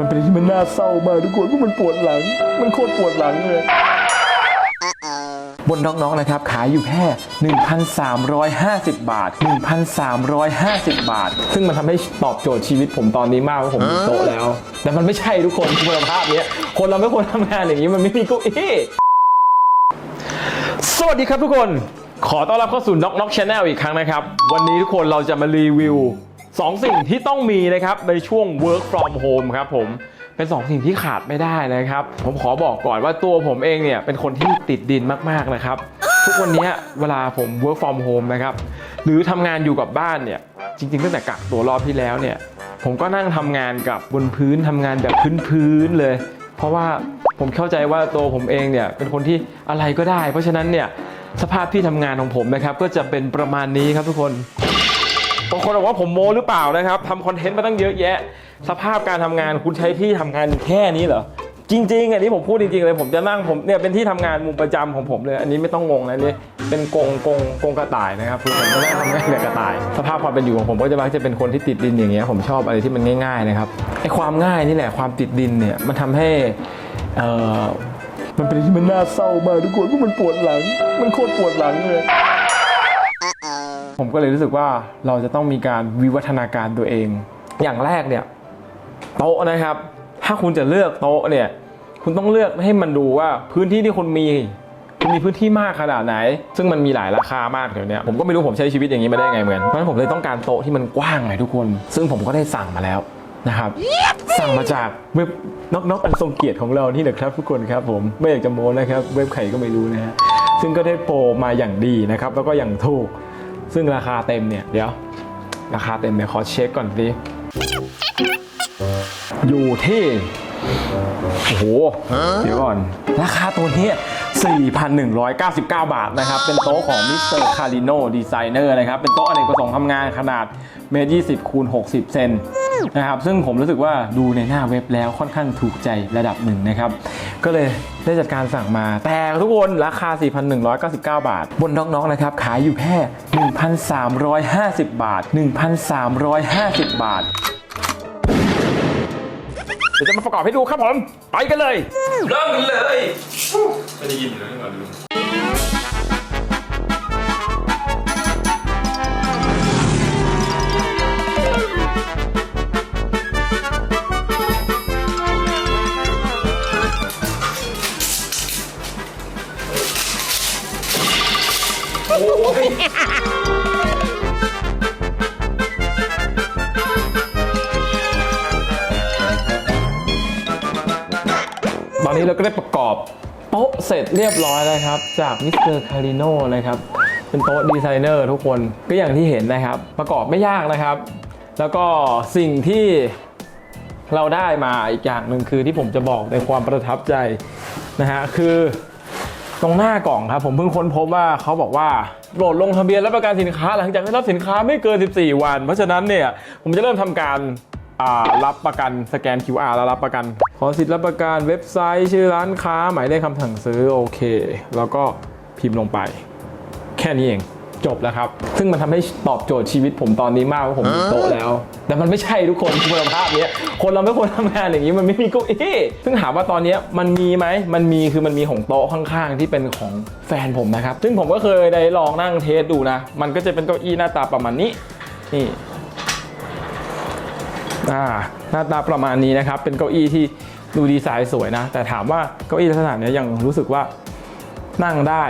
มันเป็นที่มันน่าเศร้ามากทุกคนเพราะมันปวดหลัง มันโคตรปวดหลังเลยบนน้องๆ นะครับ ขายอยู่แค่ 1,350 บาท 1,350 บาท ซึ่งมันทำให้ตอบโจทย์ชีวิตผมตอนนี้มากว่าผมมีโต๊ะแล้ว แต่มันไม่ใช่ทุกคนคุณภาพเนี้ย คนเราไม่ควรทำงานอย่างนี้มันไม่มีเก้าอี้สวัสดีครับทุกคน ขอต้อนรับเข้าสู่ Knock Knock Channel อีกครั้งนะครับ วันนี้ทุกคนเราจะมารีวิว 2สิ่งที่ต้องมีนะครับในช่วง work from home ครับผมเป็น2สิ่งที่ขาดไม่ได้นะครับ ผมขอบอกก่อนว่าตัวผมเองเนี่ยเป็นคนที่ติดดินมากๆนะครับ ทุกวันนี้เวลาผม work from home นะครับหรือทำงานอยู่กับบ้านเนี่ยจริงๆตั้งแต่กักตัวรอบที่แล้วเนี่ยผมก็นั่งทำงานกับบนพื้นทำงานแบบพื้นๆเลย เพราะว่าผมเข้าใจว่าตัวผมเองเนี่ยเป็นคนที่อะไรก็ได้ เพราะฉะนั้นเนี่ยสภาพที่ทำงานของผมนะครับก็จะเป็นประมาณนี้ครับทุกคน บางคนบอกว่าผมโมหรือเปล่านะครับทำคอนเทนต์มาตั้งเยอะแยะ สภาพการทำงานคุณใช้ที่ทำงานแค่นี้เหรอจริงๆอันนี้ผมพูดจริงๆเลยผมจะนั่งผมเนี่ยเป็นที่ทำงานมุมประจำของผมเลย อันนี้ไม่ต้องงงนะนี่เป็นกงกงกงกระต่ายนะครับคือผมจะนั่งทำงานกับกระต่าย สภาพความเป็นอยู่ของผมก็จะมักจะเป็นคนที่ติดดินอย่างเงี้ยผมชอบอะไรที่มันง่ายๆนะครับไอ้ความง่ายนี่แหละความติดดินเนี่ยมันทำให้เออมันเป็นที่มันน่าเศร้ามากทุกคนเพราะมันปวดหลัง มันโคตรปวดหลังเลย ผมก็เลยรู้สึกว่าเราจะต้องมีการวิวัฒนาการตัวเอง อย่างแรกเนี่ยโต๊ะนะครับ ถ้าคุณจะเลือกโต๊ะเนี่ย คุณต้องเลือกให้มันดูว่าพื้นที่ที่คุณมีคุณมีพื้นที่มากขนาดไหน ซึ่งมันมีหลายราคามากเดี๋ยวนี้ผมก็ไม่รู้ผมใช้ชีวิตอย่างนี้มาได้ไงเหมือนเพราะฉะนั้นผมเลยต้องการโต๊ะที่มันกว้างหน่อยทุกคน ซึ่งผมก็ได้สั่งมาแล้วนะครับสั่งมาจากเว็บนอกนอกอันทรงเกียรติของเรานี่แหละครับทุกคนครับผมไม่อยากจะโม้นะครับ เว็บไข่ก็ไม่รู้นะฮะซึ่งก็ได้โปรมาอย่างดีนะครับแล้วก็อย่างถูก ซึ่งราคาเต็มเนี่ย เดี๋ยว ราคาเต็มเนี่ยขอเช็คก่อนสิอยู่ที่ โอ้โห เดี๋ยวก่อน ราคาตัวนี้ 4,199 บาทนะครับ เป็นโต๊ะของมิสเตอร์คาริโนดีไซเนอร์นะครับ เป็นโต๊ะอเนกประสงค์ทำงานขนาดเมตร20คูณ60 เซน นะครับซึ่งผมรู้สึกว่าดูในหน้าเว็บแล้วค่อนข้างถูกใจระดับหนึ่งนะครับก็เลยได้จัดการสั่งมา แต่ทุกคนราคา 4,199 บาท บนน้องๆนะครับขายอยู่แค่ 1,350 บาท 1,350 บาทเดี๋ยวจะมาประกอบให้ดูครับผม ไปกันเลย เริ่มกันเลย ไม่ได้ยินอยู่แล้วนี่หว่าลืม อนนี้เราก็ได้ประกอบโต๊ะเสร็จเรียบร้อยแล้วครับ จากมิสเตอร์คาริโนนะครับ เป็นโต๊ะดีไซเนอร์ทุกคนก็อย่างที่เห็นนะครับ ประกอบไม่ยากนะครับ แล้วก็สิ่งที่เราได้มาอีกอย่างหนึ่งคือที่ผมจะบอกในความประทับใจนะฮะคือตรงหน้ากล่องครับ ผมเพิ่งค้นพบว่าเขาบอกว่าโหลดลงทะเบียนรับประกันสินค้าหลังจากได้รับสินค้าไม่เกิน 14 วัน เพราะฉะนั้นเนี่ยผมจะเริ่มทำการรับประกันสแกน QR แล้วรับประกัน ขอสิทธิ์รับประกันเว็บไซต์ชื่อร้านค้า หมายเลขคำสั่งซื้อโอเค แล้วก็พิมพ์ลงไป แค่นี้เองจบแล้วครับ ซึ่งมันทำให้ตอบโจทย์ชีวิตผมตอนนี้มากว่าผมมีโต๊ะแล้ว แต่มันไม่ใช่ทุกคนคุณภาพเนี้ย คนเราไม่ควรทำงานอย่างนี้มันไม่มีเก้าอี้ซึ่งถามว่าตอนนี้มันมีไหม มันมีคือมันมีของโต๊ะข้างๆ ที่เป็นของแฟนผมนะครับ ซึ่งผมก็เคยได้ลองนั่งเทสดูนะ มันก็จะเป็นเก้าอี้หน้าตาประมาณนี้ นี่ อ่า หน้าตาประมาณนี้นะครับ เป็นเก้าอี้ที่ดูดีไซน์สวยนะ แต่ถามว่าเก้าอี้ลักษณะนี้ยังรู้สึกว่านั่งได้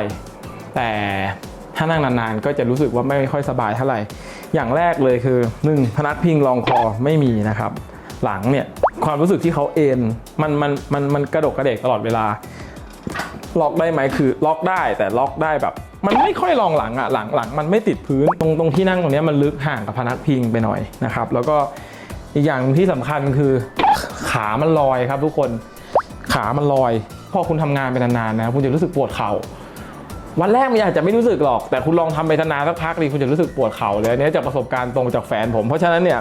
แต่ถ้านั่งนานๆ ก็จะรู้สึกว่าไม่ค่อยสบายเท่าไหร่ อย่างแรกเลยคือหนึ่งพนักพิงรองคอไม่มีนะครับ หลังเนี่ยความรู้สึกที่เขาเอนมันมันมันมันกระดกกระเดกตลอดเวลา ล็อกได้ไหมคือล็อกได้แต่ล็อกได้แบบ มันไม่ค่อยรองหลังอะหลังหลังมันไม่ติดพื้นตรงตรงที่นั่งตรงเนี้ยมันลึกห่างกับพนักพิงไปหน่อยนะครับ แล้วก็ อีกอย่างที่สำคัญคือขามันลอยครับทุกคนขามันลอย พอคุณทำงานไปนานๆนะคุณจะรู้สึกปวดเข่า วันแรกมันอาจจะไม่รู้สึกหรอก แต่คุณลองทำไปนานๆสักพักดีคุณจะรู้สึกปวดเข่าเลยอันนี้จากประสบการณ์ตรงจากแฟนผม เพราะฉะนั้นเนี่ย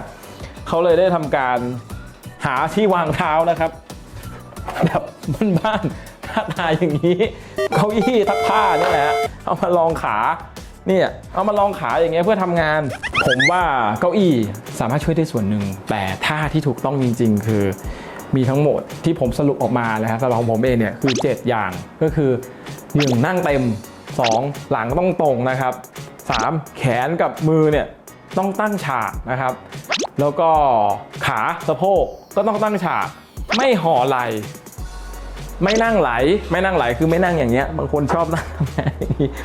เขาเลยได้ทำการหาที่วางเท้านะครับแบบบ้านๆหน้าตาอย่างนี้เก้าอี้ทักผ้าเนี่ยแหละเอามาลองขา เนี่ยเอามาลองขาอย่างเงี้ยเพื่อทำงาน ผมว่าเก้าอี้สามารถช่วยได้ส่วนหนึ่ง แต่ท่าที่ถูกต้องจริง ๆ คือมีทั้งหมดที่ผมสรุปออกมานะครับสำหรับของผมเองเนี่ยคือ 7 อย่างก็คือ 1 นั่งเต็ม 2 หลังต้องตรงนะครับ 3 แขนกับมือเนี่ยต้องตั้งฉากนะครับ แล้วก็ขาสะโพกก็ต้องตั้งฉาก ไม่ห่อไหล ไม่นั่งไหล ไม่นั่งไหลคือไม่นั่งอย่างเงี้ยบางคนชอบนั่ง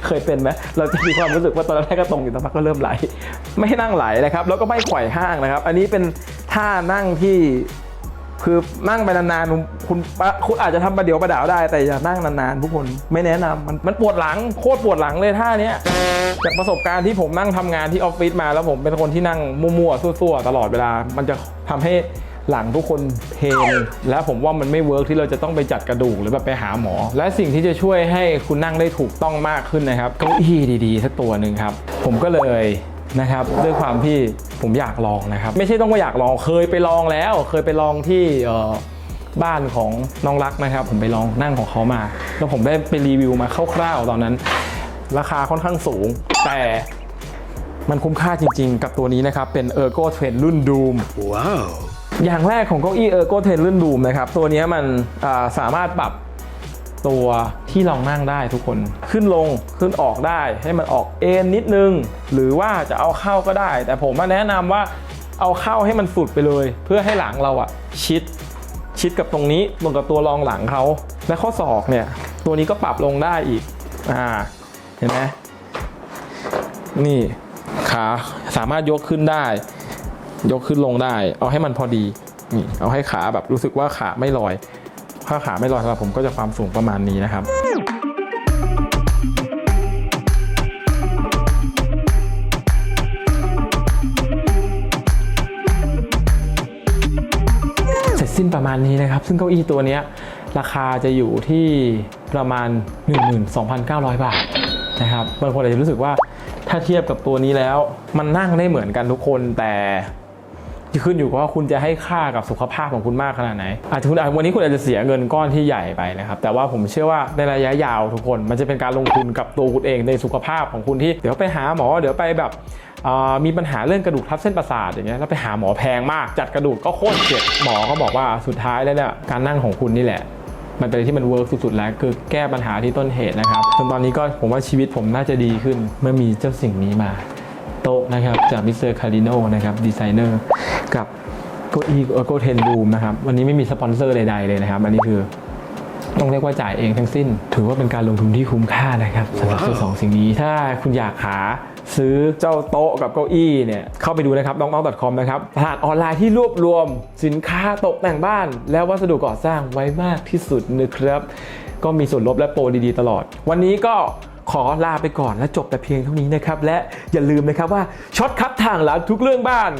เคยเป็นไหมเราจะมีความรู้สึกว่าตอนแรกก็ตรงอยู่สักพักก็เริ่มไหล ไม่นั่งไหลนะครับ แล้วก็ไม่ไขว่ห้างนะครับ อันนี้เป็นท่านั่งที่คือนั่งไปนานๆคุณคุณอาจจะทำประเดี๋ยวประดาวได้ แต่อย่านั่งนานๆทุกคนไม่แนะนำมันมันปวดหลังโคตรปวดหลังเลยท่านี้จากประสบการณ์ที่ผมนั่งทำงานที่ออฟฟิศมาแล้วผมเป็นคนที่นั่งมั่วๆซั่วๆตลอดเวลา มันจะทำให้ หลังทุกคนเพลนและผมว่ามันไม่เวิร์กที่เราจะต้องไปจัดกระดูกหรือแบบไปหาหมอ และสิ่งที่จะช่วยให้คุณนั่งได้ถูกต้องมากขึ้นนะครับเก้าอี้ดีๆสักตัวหนึ่งครับผมก็เลยนะครับด้วยความที่ผมอยากลองนะครับ ไม่ใช่ต้องว่าอยากลองเคยไปลองแล้ว เคยไปลองที่บ้านของน้องรักนะครับ ผมไปลองนั่งของเขามา แล้วผมได้ไปรีวิวมาคร่าวๆตอนนั้น ราคาค่อนข้างสูง แต่มันคุ้มค่าจริงๆ กับตัวนี้นะครับ เป็น Ergo Trend รุ่น Doom ว้าว อย่างแรกของเก้าอี้ Ergo Trend รุ่น Doom นะครับ ตัวนี้มันสามารถปรับตัวที่รองนั่งได้ทุกคนขึ้นลงขึ้นออกได้ให้มันออกเอ็นนิดนึง หรือว่าจะเอาเข้าก็ได้ แต่ผมแนะนำว่าเอาเข้าให้มันสุดไปเลย เพื่อให้หลังเราอะชิดชิดกับตรงนี้ตรงกับตัวรองหลังเขาและข้อศอกเนี่ย ตัวนี้ก็ปรับลงได้อีกอ่าเห็นไหมนี่ขาสามารถยกขึ้นได้ ยกขึ้นลงได้ เอาให้มันพอดีนี่เอาให้ขาแบบรู้สึกว่าขาไม่ลอยถ้าขาไม่ลอยสำหรับผมก็จะความสูงประมาณนี้นะครับเสร็จสิ้นประมาณนี้นะครับ ซึ่งเก้าอี้ตัวนี้ราคาจะอยู่ที่ประมาณ 12,900 บาทนะครับบางคนอาจจะรู้สึกว่าถ้าเทียบกับตัวนี้แล้ว มันนั่งได้เหมือนกันทุกคนแต่ ขึ้นอยู่กับว่าคุณจะให้ค่ากับสุขภาพของคุณมากขนาดไหนอาจจะคุณวันนี้คุณอาจจะเสียเงินก้อนที่ใหญ่ไปนะครับแต่ว่าผมเชื่อว่าในระยะยาวทุกคน มันจะเป็นการลงทุนกับตัวคุณเองในสุขภาพของคุณที่เดี๋ยวไปหาหมอเดี๋ยวไปแบบมีปัญหาเรื่องกระดูกทับเส้นประสาทอย่างเงี้ยแล้วไปหาหมอแพงมาก จัดกระดูกก็โคตรเจ็บหมอเขาบอกว่าสุดท้ายแล้วเนี่ยการนั่งของคุณนี่แหละ มันเป็นที่มันเวิร์กสุดๆแล้วคือแก้ปัญหาที่ต้นเหตุนะครับจนตอนนี้ก็ผมว่าชีวิตผมน่าจะดีขึ้นเมื่อมีเจ้าสิ่งนี้มา โต๊ะนะครับจากมิสเตอร์คาริโนนะครับดีไซเนอร์กับเก้าอี้โกเทนบูมนะครับวันนี้ไม่มีสปอนเซอร์ใดๆเลยนะครับ อันนี้คือต้องเรียกว่าจ่ายเองทั้งสิ้น ถือว่าเป็นการลงทุนที่คุ้มค่านะครับสำหรับซื้อสองสิ่งนี้ถ้าคุณอยากหาซื้อเจ้าโต๊ะกับเก้าอี้เนี่ยเข้าไปดูนะครับน้องๆ .com นะครับตลาดออนไลน์ที่รวบรวมสินค้าตกแต่งบ้าน และวัสดุก่อสร้างไว้มากที่สุดนะครับ ก็มีส่วนลดและโปรดีๆตลอด วันนี้ก็ ขอลาไปก่อนและจบแต่เพียงเท่านี้นะครับ และอย่าลืมนะครับว่าช็อตคับทางหลังทุกเรื่องบ้าน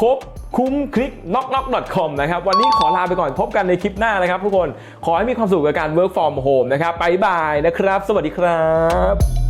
ครบคุ้มคลิก knock knock com นะครับ วันนี้ขอลาไปก่อนพบกันในคลิปหน้านะครับทุกคนขอให้มีความสุขกับการ work from home นะครับไปบายนะครับ สวัสดีครับ